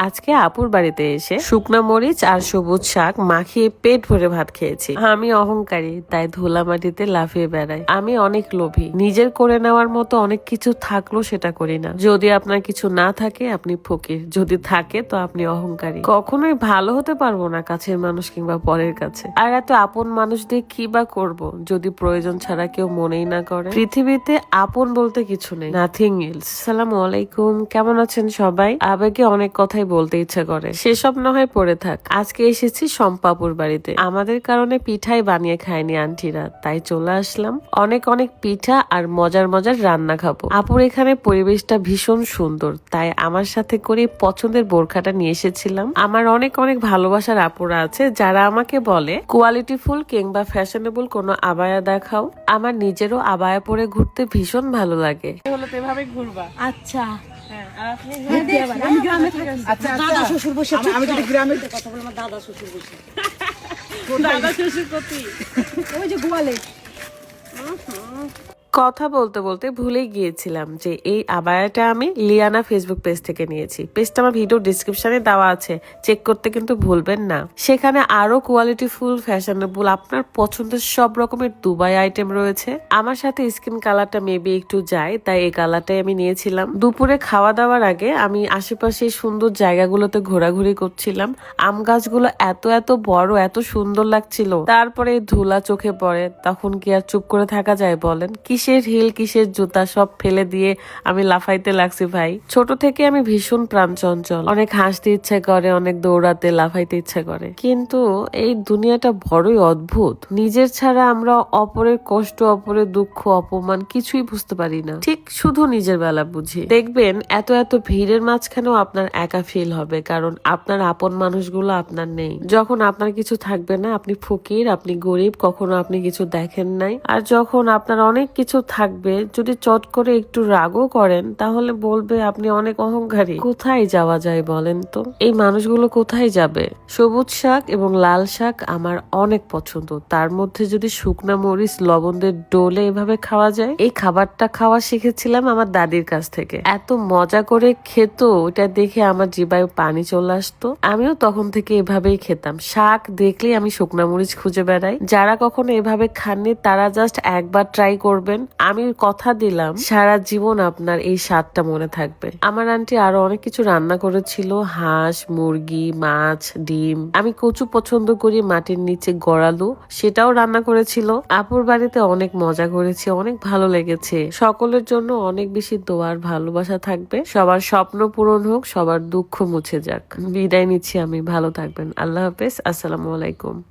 আজকে আপুর বাড়িতে এসে শুকনা মরিচ আর সবুজ শাক মাখিয়ে পেট ভরে ভাত খেয়েছি। আমি অহংকারী, তাই ধুলা মাটিতে লাফিয়ে বেড়াই। আমি অনেক লোভী। নিজের করে নেওয়ার মতো অনেক কিছু থাকলেও সেটা করি না। যদি আপনার কিছু না থাকে, আপনি ফকির। যদি থাকে, তো আপনি অহংকারী। কখনোই ভালো হতে পারব না কাছের মানুষ কিংবা পরের কাছে। আর এত আপন মানুষ দিয়ে কি বা করব? যদি প্রয়োজন ছাড়া কেউ মনেই না করে। পৃথিবীতে আপন বলতে কিছু নেই। নাথিং ইলস সালাম আলাইকুম। কেমন আছেন সবাই? আবেগে অনেক কথাই বলতে ইচ্ছা করে। সেসব না হয় পড়ে থাক। আজকে এসেছি সম্পাপুর বাড়িতে। আমাদের কারণে পিঠাই বানিয়ে খায়নি আন্টিরা। তাই চলে আসলাম। অনেক অনেক পিঠা আর মজার মজার রান্না খাব। আপুর এখানে পরিবেশটা ভীষণ সুন্দর। তাই আমার সাথে করে পছন্দের বোরখাটা নিয়ে এসেছিলাম। আমার অনেক অনেক ভালোবাসার আপুরা আছে যারা আমাকে বলে কোয়ালিটি ফুল কিংবা ফ্যাশনেবল কোনো আবায়া দেখাও। আমার নিজেরও আবায়া পরে ঘুরতে ভীষণ ভালো লাগে। হলো তো এভাবে ঘুরবা। আচ্ছা। হ্যাঁ গ্রামে থাকি। আচ্ছা দাদা শ্বশুর বসে আমি- আমি যদি গ্রামে কথা বলে আমার দাদা শ্বশুর বসে। দাদা শ্বশুর কতি ওই যে গোয়ালে। কথা বলতে বলতে ভুলে গিয়েছিলাম যে এই আবায়াটা আমি লিয়ানা ফেসবুক পেজ থেকে নিয়েছি। পেজটা আমার ভিডিও ডিসক্রিপশনে দেওয়া আছে। চেক করতে কিন্তু ভুলবেন না। সেখানে আরও কোয়ালিটি ফুল ফ্যাশনেবল আপনার পছন্দের সব রকমের দুবাই আইটেম রয়েছে। আমার সাথে স্কিন কালারটা মেবি একটু যায়, তাই এই কালারটাই আমি নিয়েছিলাম। দুপুরে খাওয়া দাওয়ার আগে আমি আশেপাশে সুন্দর জায়গাগুলোতে ঘোরাঘুরি করছিলাম। আম গাছগুলো এত এত বড়, এত সুন্দর লাগছিল। তারপরে ধুলা চোখে পড়ে। তখন কি আর চুপ করে থাকা যায় বলেন? কিসের হিল, কিসের জুতা সব ফেলে দিয়ে আমি লাফাইতে লাগছি ভাই। ছোট থেকে আমি ভীষণ প্রাণ চঞ্চল অনেক হাসতে ইচ্ছে করে, অনেক দৌড়াতে লাফাইতে ইচ্ছে করে। কিন্তু এই দুনিয়াটা বড়ই অদ্ভুত। নিজের ছাড়া আমরা অপরের কষ্ট, অপরের দুঃখ, অপমান কিছুই বুঝতে পারি না। ঠিক শুধু নিজের বেলা বুঝি। দেখবেন এত এত ভিড়ের মাঝখানেও আপনার একা ফিল হবে, কারণ আপনার আপন মানুষগুলো আপনার নেই। যখন আপনার কিছু থাকবে না, আপনি ফকির, আপনি গরিব, কখনো আপনি কিছু দেখেন নাই। আর যখন আপনার অনেক কিছু থাকবে, যদি চট করে একটু রাগও করেন, তাহলে বলবে আপনি অনেক অহংকারী। কোথায় যাওয়া যায় বলেন তো? এই মানুষগুলো কোথায় যাবে? সবুজ শাক এবং লাল শাক আমার অনেক পছন্দ। তার মধ্যে যদি শুকনা মরিচ, লবণদের ডোলে এভাবে খাওয়া যায়? এই খাবারটা খাওয়া শিখেছিলাম আমার দাদির কাছ থেকে। এত মজা করে খেত ওটা দেখে আমার জিবায় পানি চলে আসতো। আমিও তখন থেকে এভাবেই খেতাম। শাক দেখলেই আমি শুকনা মরিচ খুঁজে বেড়াই। যারা কখনো এভাবে খাননি, তারা জাস্ট একবার ট্রাই করবেন। আমি কথা দিলাম, সারা জীবন আপনার এই স্বাদটা মনে থাকবে। আমার আন্টি আরও অনেক কিছু রান্না করেছিল, হাঁস, মুরগি, মাছ, ডিম। আমি কচু পছন্দ করি, মাটির নিচে গড়ালু, সেটাও রান্না করেছিল। আপুর বাড়িতে অনেক মজা করেছি, অনেক ভালো লেগেছে। সকলের জন্য অনেক বেশি দোয়ার ভালোবাসা থাকবে। সবার স্বপ্ন পূরণ হোক, সবার দুঃখ মুছে যাক। বিদায় নিচ্ছি আমি, ভালো থাকবেন। আল্লাহ হাফেজ, আসসালামু আলাইকুম।